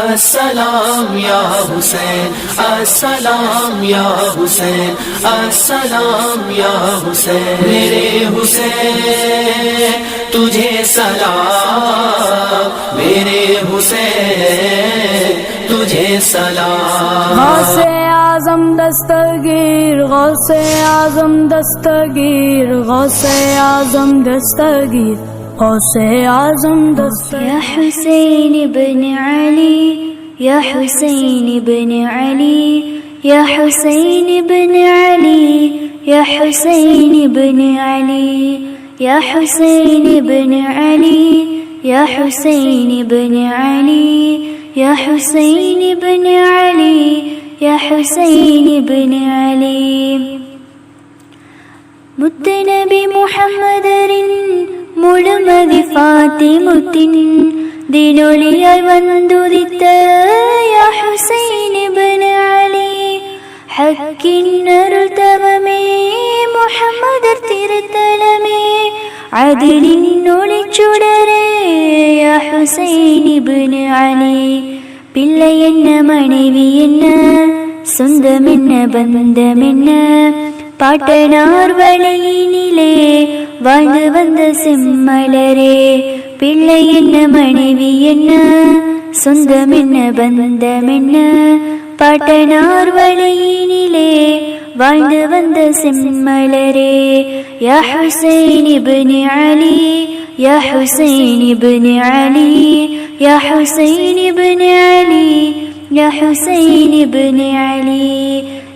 السلام یا حسین، السلام یا حسین، السلام یا حسین، میرے حسین، تجھے سلام، میرے حسین، تجھے سلام۔ اعظم دستگیر، غوث اعظم دستگیر، غوث اعظم دستگیر۔ قاسي عزم دست يا حسين بن علي يا حسين بن علي يا حسين بن علي يا حسين بن علي يا حسين بن علي يا حسين بن علي يا حسين بن علي يا حسين بن علي. مت نبي محمد മുഴുമതി ഫാത്തിമുത്തിൻ ദിനൊളിയായി വന്നുദിത്ത ഹക്കിന്നരുൾത്തവമേ മുഹമ്മദർ തിരുത്തലമേ. അതിലിന്നൊളിച്ചുടരേ ഹുസൈനിബിന് അലി. പിള്ളയെന്ന മனைவி என்ன சொந்தமென்ன பாட்டனார் வழியினிலே வாழ்ந்து வந்த செம்மலரே. பிள்ளை என்ன மனைவி என்ன சொந்தம் என்ன பந்தம் என்ன? பாட்டனார் வழியினிலே வாழ்ந்து வந்த செம்மலரே. யா ஹுசைன் இப்னி அலி யா ஹுசைன் இப்னி அலி யா ஹுசைன் இப்னி அலி யா ஹுசைன் இப்னி அலி.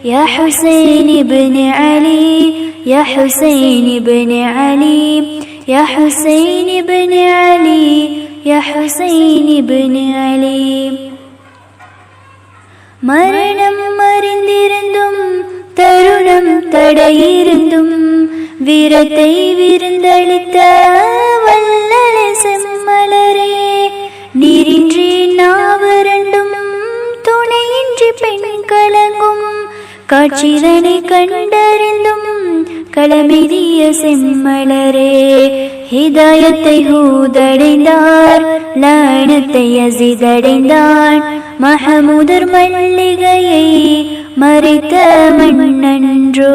يا حسين بن علي يا حسين بن علي يا حسين بن علي يا حسين بن علي. மரணம் மறிந்திருந்தும் தருணம் தடையிருந்தும் வீரத்தை விருந்தளித்த வல்லல செம்மலரே நீரின்றி நாவரண்டும் துணையின்றி பெண் கலங்கும் காட்சிதனை கண்டறிந்தும் களமெதிய செம்மலரே. ஹிதாயத்தை ஹூதடைந்தார் லானத்தை அசிதடைந்தான் மஹமுதர் மல்லிகையை மறைத்த மன்னன்றோ.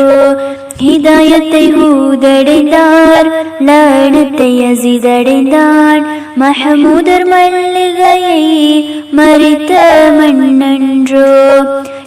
ஹிதாயத்தை ஹூதடைந்தார் லானத்தை அசிதடைந்தான் மஹமுதர் மல்லிகையை மறைத்த மன்னன்றோ.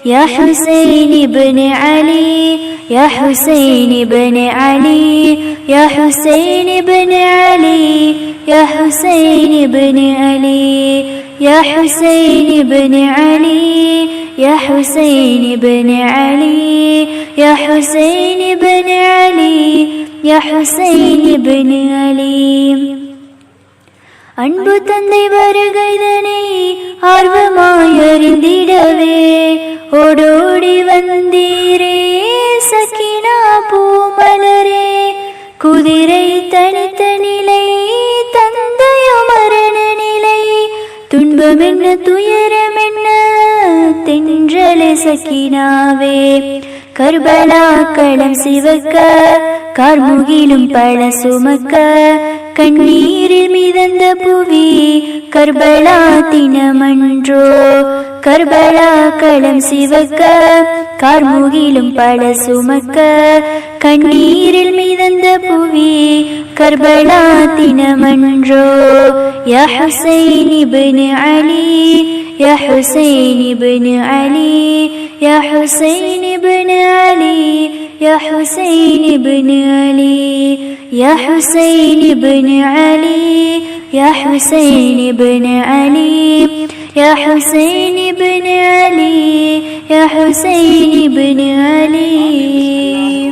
يا حسين بن علي يا حسين بن علي يا حسين بن علي يا حسين بن علي يا حسين بن علي يا حسين بن علي يا حسين بن علي يا حسين بن علي. அன்பு தந்தை வருகைதனை ஆர்வமாயறிந்திடவே. ஓடோடி வந்தீரே சக்கினா பூமலரே. குதிரை தனித்த நிலை தந்தையோ மரண நிலை. துன்பம் என்ன துயரம் என்ன தென்றலே சக்கினாவே கர்பலா களம் சிவக்க கார்முகிலும் பல சுமக்க கண்ணீர் நீரில் மிதந்த புவி கர்பலா தினமன்றோ? கர்பலா களம் சிவக்க கார்முகிலும் பல சுமக்க. கண்ணீரில் மிதந்த புவி கர்பலா தினமன்றோ? யா ஹுசைன் இப்னு அலி யா ஹுசைன் இப்னு அலி يا حسين بن علي يا حسين بن علي يا حسين بن علي يا حسين بن علي يا حسين بن علي يا حسين بن علي.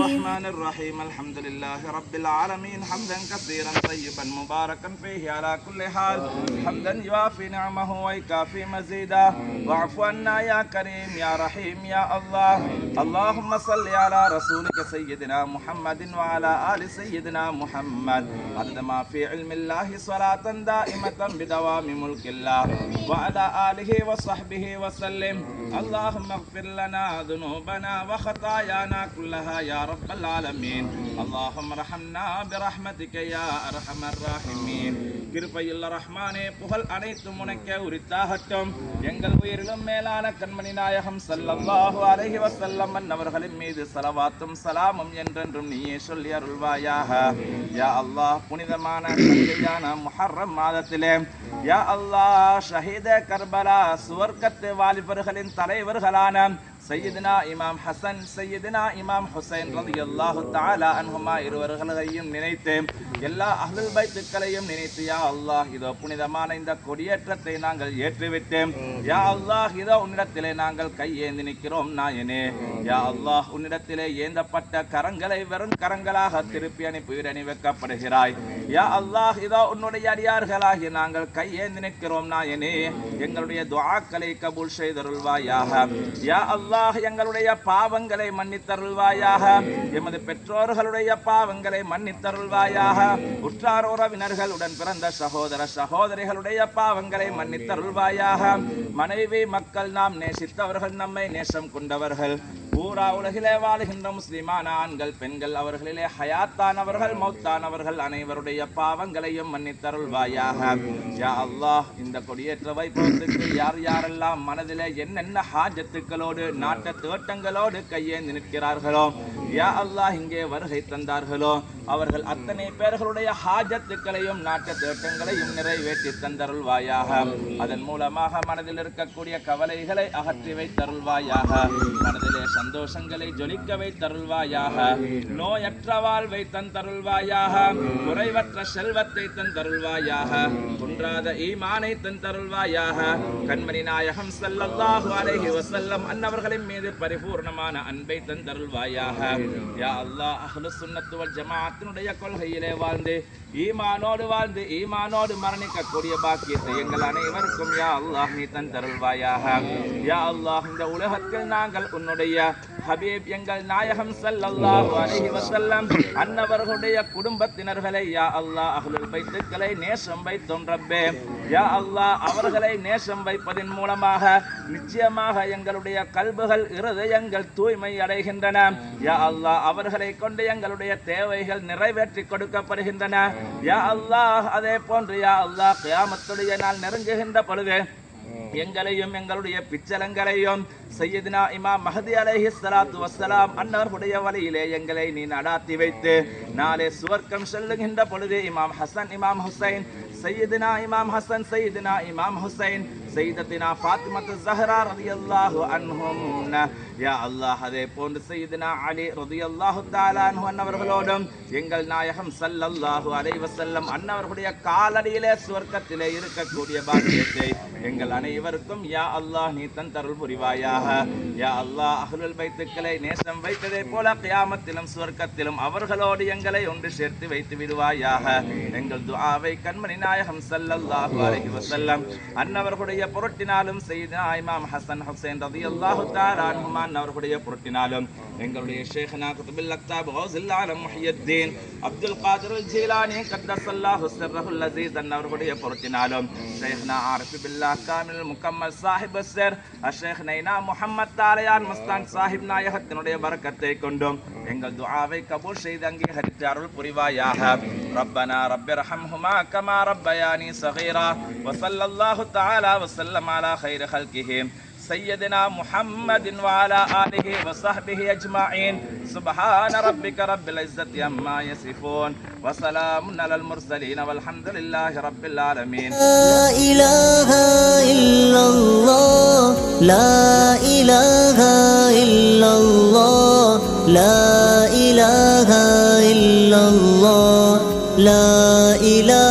الرحيم الحمد لله رب العالمين. حمدا كثيرا طيبا مباركا فيه على كل حال. حمدا يوافي نعمه ويكافي مزيدا. واعف عنا يا كريم يا رحيم يا الله. اللهم صل على رسولك سيدنا محمد وعلى آل سيدنا محمد. عدد ما في علم الله صلاة دائمة بدوام ملك الله. وعلى آله وصحبه وسلم. اللهم اغفر لنا ذنوبنا وخطايانا كلها يا رب العالمين. اللهم ارحمنا برحمتك يا أرحم الراحمين கிருபையுள்ள ரஹ்மானே புகழ் அனைத்தும் உனக்கே உரித்தாகட்டும் எங்கள் உயிரிலும் மேலான கண்மணி நாயகம் ஸல்லல்லாஹு அலைஹி வஸல்லம் அன்னவர்களின் மீது சலவாத்தும் சலாமும் என்றென்றும் நீயே சொல்லி அருள்வாயாக யா அல்லாஹ் புனிதமான சங்கையான முஹர்ரம் மாதத்திலே யா அல்லாஹ் ஷஹீத கர்பலா சுவர்க்கத்து வாலிபர்களின் தலைவர்களான சையதுனா இமாம் ஹசன் சையதுனா இமாம் ஹுசைன் ரதி அல்லாஹு தாலா அன்ஹுமா இருவர்களையும் நினைத்து எல்லா அஹ்லுல் பைத்துக்களையும் நினைத்து யா அல்லாஹ் இதோ புனிதமான இந்த கொடியேற்றத்தை நாங்கள் ஏற்றுவிட்டு யா அல்லாஹ் இதோ உன்னிடத்திலே நாங்கள் கையேந்தி நிற்கிறோம் நாயனே. யா அல்லாஹ் உன்னிடத்திலே ஏந்தப்பட்ட கரங்களை வெறும் கரங்களாக திருப்பி அனுப்பி உயிரணி வைக்கப்படுகிறாய். யா அல்லாஹ் இதோ உன்னுடைய அடியார்களாகி நாங்கள் கையேந்தி நிற்கிறோம் நாயனே. எங்களுடைய துவாக்களை கபூல் செய்தருள்வாயாக. யா அல்லாஹ் எங்களுடைய பாவங்களை மன்னித்தருள்வாயாக. எமது பெற்றோர்களுடைய பாவங்களை மன்னித்தருள்வாயாக. உற்றார் உறவினர்களுடன் பிறந்த சகோதர சகோதரிகளுடைய பாவங்களை மன்னித்தருள்வாயாக. மனைவி மக்கள் நாம் நேசித்தவர்கள் நம்மை நேசம் கொண்டவர்கள். பூரா உலகிலே வாழுகின்ற முஸ்லிமான ஆண்கள் பெண்கள் அவர்களிலே ஹயாத்தானவர்கள் மௌத்தானவர்கள் அனைவருடைய பாவங்களையும் மன்னித்தருள்வாயாக. யா அல்லாஹ் இந்த கொடியேற்ற வைபவத்துக்கு யார் யாரெல்லாம் மனதிலே என்னென்ன ஹாஜத்துக்களோடு நாட்ட தோட்டங்களோடு கையே நிற்கிறார்களோ? யா அல்லாஹ் இங்கே வருகை தந்தார்களோ? அவர்கள் அத்தனை பேர்களுடைய ஹாஜத்துக்களையும் நாட்ட தேட்டங்களையும் நிறைவேற்றி தந்தருள்வாயாக. அதன் மூலமாக மனதில் இருக்கக்கூடிய கவலைகளை அகற்றி வைத்தருள்வாயாக. மனதிலே சந்தோஷங்களை ஜொலிக்க வைத்தருள்வாயாக. நோயற்ற வாழ்வை தந்தருள்வாயாக. குறைவற்ற செல்வத்தை தந்தருள்வாயாக. குன்றாத ஈமானை தந்தருள்வாயாக. கண்மணி நாயகம் ஸல்லல்லாஹு அலைஹி அன்னவர்கள் அன்னவர்களின் மீது பரிபூர்ணமான அன்பை தந்தருள்வாயாக. யா அல்லாஹ் அஹ்லு சுன்னத்து வல் கொள்கையிலே வாழ்ந்து ஈமானோடு வாழ்ந்து ஈமானோடு மரணிக்கக்கூடிய பாக்கியத்தை எங்கள் அனைவருக்கும் யா அல்லாஹ் நீ தந்தருள்வாயாக. யா அல்லாஹ் இந்த உலகத்தில் நாங்கள் உன்னுடைய ஹபீப் எங்கள் நாயகம் ஸல்லல்லாஹு அலைஹி வஸல்லம் அன்னவர்களுடைய குடும்பத்தினர்களை யா அல்லாஹ் அஹ்லுல் பைத்துக்களை நேசம் வைத்தோம் ரப்பே. யா அல்லாஹ் அவர்களை நேசம் வைப்பதன் மூலமாக நிச்சயமாக எங்களுடைய கல்புகள் இருதயங்கள் தூய்மை அடைகின்றன. யா அல்லாஹ் அவர்களை கொண்டு எங்களுடைய தேவைகள் நிறைவேற்றி கொடுக்கப்படுகின்றன. யா அல்லாஹ் அதே போன்று யா அல்லாஹ் கியாமத்துடைய நாள் நெருங்குகின்ற பொழுது எங்களையும் எங்களுடைய பிச்சலங்களையும் சையதுனா இமாம் மஹதி அலஹி சலாத்து வசலாம் அன்னவர்களுடைய வழியிலே எங்களை நீ நடாத்தி வைத்து நாளே சுவர்க்கம் செல்லுகின்ற பொழுது இமாம் ஹசன் இமாம் ஹுசைன் சையதுனா இமாம் ஹசன் சையதுனா இமாம் ஹுசைன் செய்தத்தினா ஃபாத்திமத்து ஜஹரா ரதியல்லாஹு அன்ஹும் யா அல்லாஹ் அதே போன்று செய்தினா அலி ரதியல்லாஹு தாலா அன்ஹு அன்னவர்களோடும் எங்கள் நாயகம் சல்லல்லாஹு அலைவசல்லம் அன்னவர்களுடைய காலடியிலே சுவர்க்கத்திலே இருக்கக்கூடிய பாக்கியத்தை எங்கள் அனைவருக்கும் யா அல்லாஹ் நீ தன் தருள் புரிவாயாக. யா அல்லாஹ் அகலுல் வைத்துக்களை நேசம் வைத்ததை போல கியாமத்திலும் சுவர்க்கத்திலும் அவர்களோடு எங்களை ஒன்று சேர்த்து வைத்து விடுவாயாக. எங்கள் துஆவை கண்மணி நாயகம் சல்லல்லாஹு அலைஹி வஸல்லம் அன்னவர்களுடைய அவர்களுடைய புரட்டினாலும் செய்த இமாம் ஹசன் ஹுசைன் ரதி அல்லாஹு தாரான் அவர்களுடைய புரட்டினாலும். எங்களுடைய ஷேஹனா குத்துபில் அக்தாப் ஹவுசில் ஆலம் முஹியத்தீன். அப்துல் காதர் ஜீலானி கத்தசல்லா ஹுசர்ரஹுல் அசீஸ் அவர்களுடைய பொருத்தினாலும். ஷேஹனா ஆரிஃபி பில்லா காமில் முகம்மல் சாஹிப் அசர் அஷேக் நைனா முகம்மத் தாலையான் மஸ்தான் சாஹிப் நாயகத்தினுடைய வரக்கத்தை கொண்டும். எங்கள் துஆவை கபூல் செய்து அங்கீகரித்து அருள் புரிவாயாக. ربنا رب ارحمهما كما ربياني صغيرا وصلى الله تعالى وسلم على خير سيدنا محمد وعلى آله وصحبه أجمعين. سبحان ربك رب العزة عما يصفون. وسلام على المرسلين والحمد لله رب العالمين. لا إله إلا الله. لا إله إلا الله. لا إله إلا الله. لا إله